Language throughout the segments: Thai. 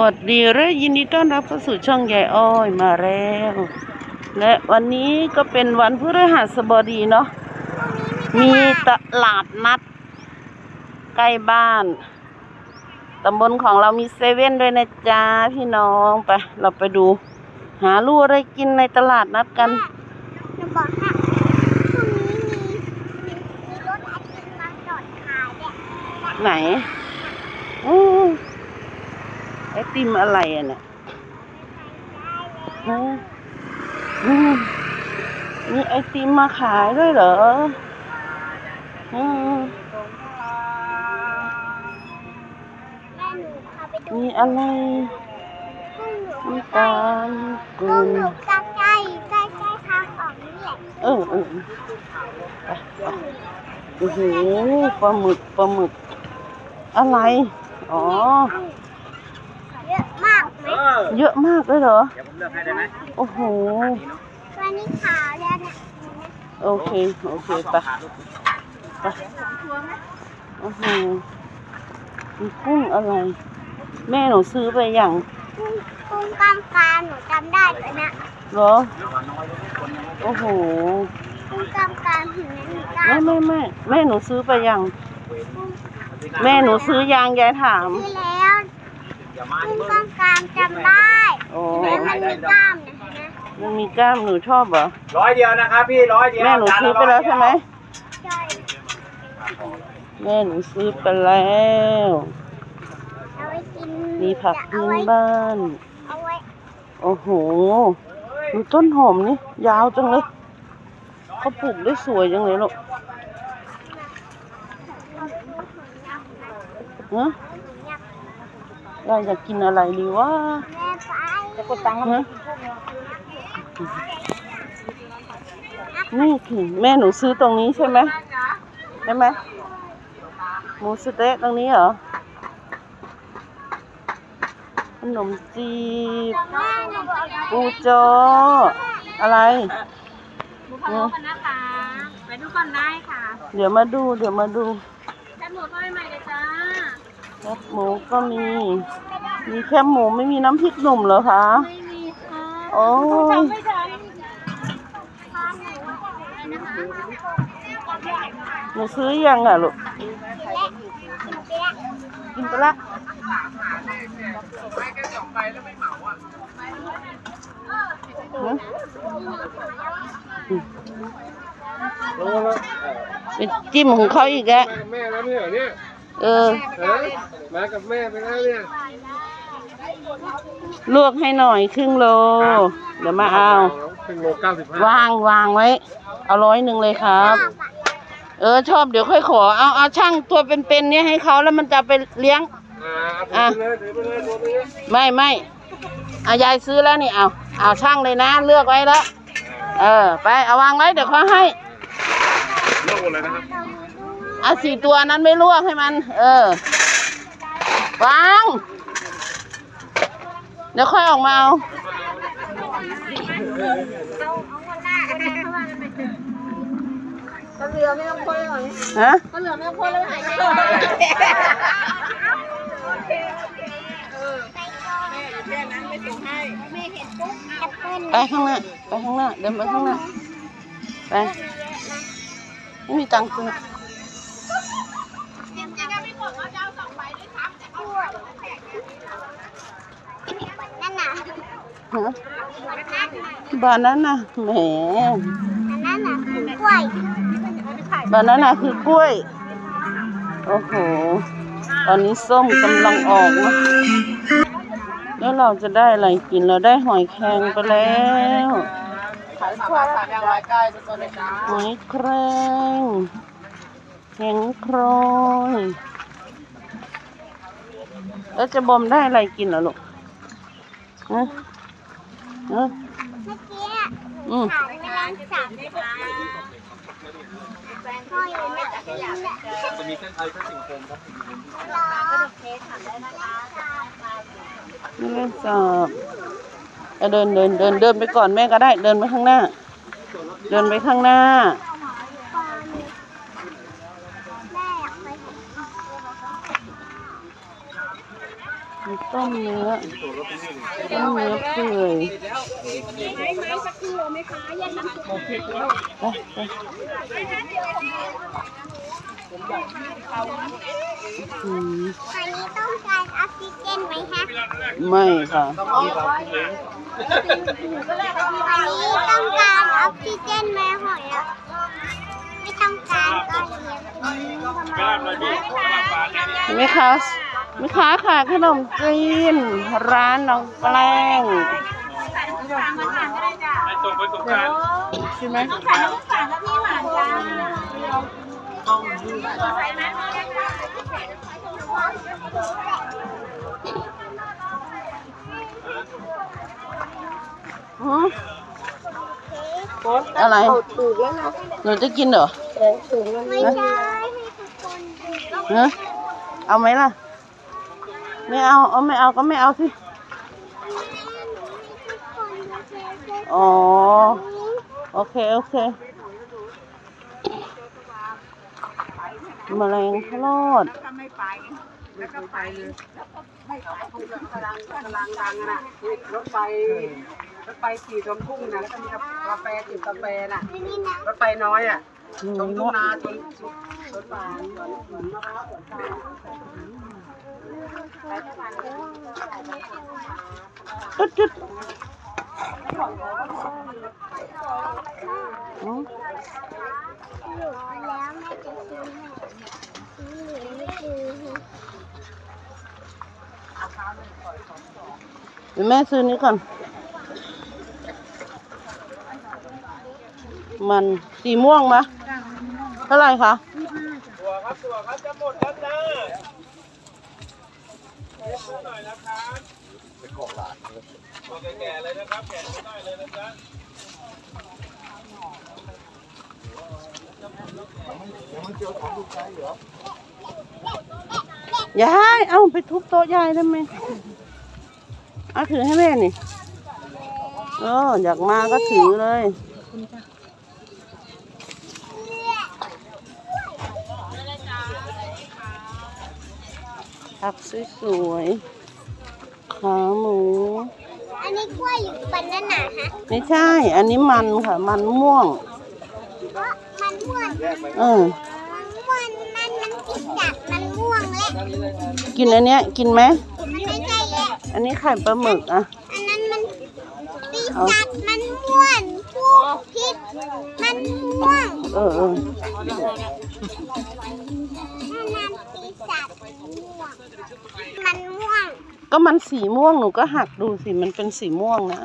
วัสดีและยินดีต้อนรับเข้าสู่ช่องยายอ้อยมาแล้ว และวันนี้ก็เป็นวันพฤหัสบดีเนาะมีตลาดนัด ใกล้บ้านตำบลของเรามีเซเว่นด้วยนะจ๊ะพี่น้องไป เราไปดู หาลู่อะไรกินในตลาดนัดกันจะบอกว่าพรุ่งนี้มีมีรถไอติมมาจอดขายเนี่ยไหนอือไอติมอะไรอะเนี่ยอืมอืมมีไอติมมาขายด้วยเหรออืมแม่หนูพาไปดูมีอะไรห้องหนูน้ำตาลกุห้องลหนูใกล้ใกล้ใกล้ใกล้ทางออกนี่แหละเออเออไปไปโอ้โหปลาหมึกปลาหมึก อะไร อ๋อ เยอะมากไหม เยอะมากเลยเหรอ เดี๋ยวผมเลือกให้ได้ไหมโอ้โหวันนี้ขาวแล้วเนี่ยโอเค โอเคไปไปโอ้โหมีกุ้งอะไร แม่หนูซื้อไปอย่างกุ้งกุ้งกล้ามกรามหนูจำได้ตัวเนี้ยเหรอ โอ้โห กุ้งกล้ามกรามถึงนั้นหนูกล้าไม่ไม่ไม่แม่หนูซื้อไปอย่าง แม่หนูซื้อยางยายถาม ซื้อแล้ว กุ้งกล้ามกรามจำได้โอ้แต่มันมีกล้ามนะนะมันมีกล้ามหนูชอบเหรอ ร้อยเดียวนะครับพี่ร้อยเดียวแม่หนูซื้อไปแล้วใช่ไหมใช่แม่หนูซื้อไปแล้ว เอาไว้กินมีผักจะพื้เอานไว้บ้าน เอาไว้โอ้โหดูต้นหอมนี่ยาวจังเลยเขาปลูกได้สวยจังเลยลูกฮะ ยายอยากกินอะไรดีวะแม่ไปจะกดฮะนี่คือแม่หนูซื้อตรงนี้ใช่ไหมใช่ไหมหมูสะเต๊ะตรงนี้เหรอขนมจีบแม่หนูบอกว่าปูโจออะไรหมูพะโล้กันนะคะไปดูก่อนได้ค่ะ เดี๋ยวมาดูเดี๋ยวมาดูแค่หมูทอดใหม่เลยจ้า แคบหมูก็มี มีแคบหมูไม่มีน้ำพริกหนุ่มเหรอคะ ไม่มีค่ะโอ้ยจำไม่ทันหนูซื้อยังอะลูก กินไปละฮะอืมเป็นจิ้มของเขาอีกแล้วแม่แล้วเนี่ย เหรอเนี่ยเออฮะมากับแม่ไปแล้วเนี่ย ลวกให้หน่อยครึ่งโลเดี๋ยวมาเอาถึงโลเก้าสิบห้าวางวางไว้ เอาร้อยหนึ่งเลยครับ เออชอบเดี๋ยวค่อยขอ เอาเอาช่างตัวเป็นๆเนี่ยให้เขาแล้วมันจะไปเลี้ยง อ่าถือไปเลยถือไปเลยตัวนี้ไม่ไม่เอายายซื้อแล้วนี่เอาเอาช่างเลยนะ เลือกไว้แล้ว เออ ไปเอาวางไว้เดี๋ยวเขาให้เลือกหมดเลยนะครับ เอาสี่ตัวนั้นไม่ลวกให้มัน เออ วาง เดี๋ยวค่อยออกมาเอาก็เหลือไม่ต้องคนเลยฮะก็เหลือไม่ต้องคนเลยหายใจแค่นั้นไม่ส่งให้แม่เห็นปุ๊บแอปเปิ้ลไปข้างหน้า ไปข้างหน้า เดินไปข้างหน้า ไป ไม่มีตังค์ซื้อ นั่นน่ะ ฮะนั่นน่ะบานาน่ะแหมอันนั้นน่ะคือกล้วยบานาน่ะคือกล้วย โอ้โห ตอนนี้ส้มกำลังออกนะแล้วเราจะได้อะไรกินเราได้หอยแครงไปแล้วหอยแครงแข็งโครยแล้วจะบอมได้อะไรกินเหรอลูกฮะ ฮะเมื่อกี้อะอืมถามไม่ร้านสามพ่ออยู่เนี่ยกินเนี่ยจะมีเส้นไทยเส้นสิงคโปร์ครับไม่ได้สอบเอาเดินเดินเดินเดินไปก่อนแม่ก็ได้ เดินไปข้างหน้า เดินไปข้างหน้า แม่อยากไป มี ต้มเนื้อต้มเนื้อเปื่อยไหมไหมสักครู่ไหมคะแยกน้ำซุปไปไปอืมวันนี้ต้องการออกซิเจนไหมคะไม่ค่ะวันนี้ต้องการออกซิเจนไหมหอยแล้วไม่ต้องการก็เลี้ยงแม่ค้า แม่ค้าขายขนมจีน ร้านน้องแกล้งไปส่งไปส่งการใช่ไหมขายน้ำฝางกับพี่หวานจ้าหืออะไรถูกแล้วนะหนูจะกินเหรอไม่ใช่ให้ทุกคนดูฮะเอาไหมล่ะ ไม่เอาเอาไม่เอาก็ไม่เอาสิอ๋อโอเค โอเคแมลงทอดกำลังดังอะนะรถไฟรถไฟขี่ชมทุ่งนะแล้วก็มีกาแฟจิบกาแฟน่ะนี่นะรถไฟน้อยอะอืชมมทุ่งนาชมสวนหวานสวนสวนมะพร้าวสวนข้าว จุดจุดอืมหนูแล้วแม่จะซื้อให้ซื้อหรือไม่ซื้อให้เดี๋ยวแม่ซื้อนี้ก่อน มันสีม่วงมะเท่าไหร่คะตัวครับตัวครับจะหมดแล้วจ้า หน่อยนะครับเป็นของหลานแก่ๆเลยนะครับแก่ไม่ได้เลยนะจ๊ะยายเอาไปทุบโต๊ะยายได้ไหมเอาถือให้แม่นี่เอออยากมาก็ถือเลย ผักสวยๆขาหมู อันนี้กล้วยหรือปันนั่นน่ะฮะไม่ใช่ อันนี้มันค่ะ มันม่วง เพราะมันม่วงเออมันม่วงนั่นมันกินจากมันม่วงและกินอันเนี้ย กินไหม ไม่ใช่และอันนี้ไข่ปลาหมึกอะ อันนั้นมันปีศาจมันม่วนผู้พิษมันม่วง เออเอออันนั้นปีศาจ ม่วงมันม่วง ก็มันสีม่วงหนูก็หักดูสิมันเป็นสีม่วงนะ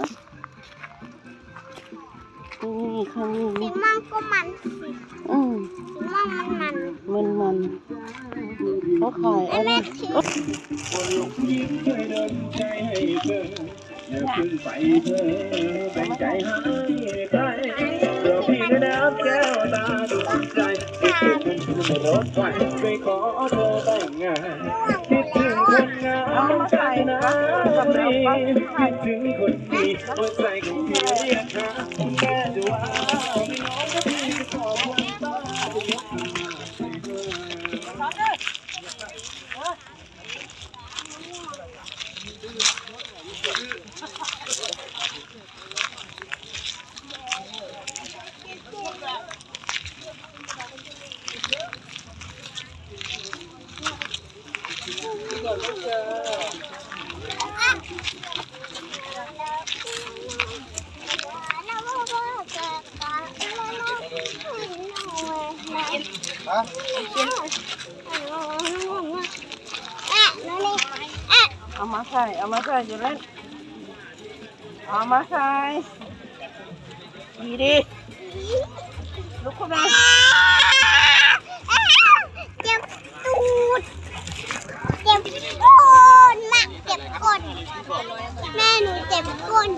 นี่ค่ะสีนี่ม่วงก็มันสีอืมม่วงมันมันมันมันเขาขายแล้วอะไรแม่ถืออย่าเพึ่งไปเธอแบ่งใจให้ใครเดี๋ยวพี่ก็นับแก้วตาดูใจคิดถึงคนรถไฟไปขอเธอแต่งงาน คิดถึงคนดีหัวใจของพี่เรียกหา เอามาใส่ เอามาใส่อยู่เล่นเอามาใส่ดีดีลุกขึ้นมาเจ็บตูดเจ็บก้นมาเจ็บก้นแม่หนูเจ็บก้น